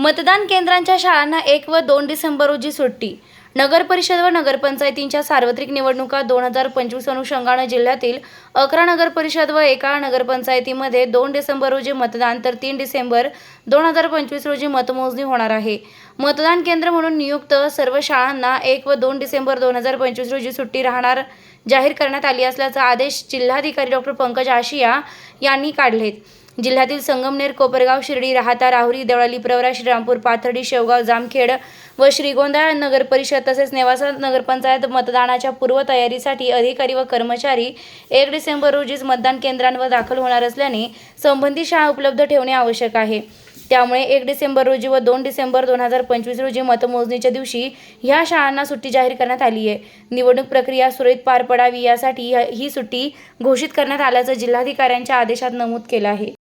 मतदान केंद्रांच्या शाळांना एक व दोन डिसेंबर रोजी सुट्टी. नगर परिषद व नगरपंचायतींच्या सार्वत्रिक निवडणुका दोन हजार पंचवीस अनुषंगानं जिल्ह्यातील अकरा नगर परिषद व एका नगरपंचायतीमध्ये दोन डिसेंबर रोजी मतदान तर तीन डिसेंबर दोन हजार पंचवीस रोजी मतमोजणी होणार आहे. मतदान केंद्र म्हणून नियुक्त सर्व शाळांना एक व दोन डिसेंबर दोन हजार पंचवीस रोजी सुट्टी राहणार जाहीर करण्यात आली असल्याचा आदेश जिल्हाधिकारी डॉक्टर पंकज आशिया यांनी काढलेत. जिल्ह्यातील संगमनेर कोपरगाव शिर्डी राहता राहुरी देवळाली प्रवरा श्रीरामपूर पाथर्डी शेवगाव जामखेड व श्रीगोंदा नगर परिषद तसेच नेवासा नगरपंचायत मतदानाच्या पूर्वतयारीसाठी अधिकारी व कर्मचारी एक डिसेंबर रोजीच मतदान केंद्रांवर दाखल होणार असल्याने संबंधित शाळा उपलब्ध ठेवणे आवश्यक आहे. त्यामुळे एक डिसेंबर रोजी व दोन डिसेंबर दोन हजार पंचवीस रोजी मतमोजणीच्या दिवशी ह्या शाळांना सुट्टी जाहीर करण्यात आली आहे. निवडणूक प्रक्रिया सुरळीत पार पडावी यासाठी ह्या- ही सुट्टी घोषित करण्यात आल्याचं जिल्हाधिकाऱ्यांच्या आदेशात नमूद केलं आहे.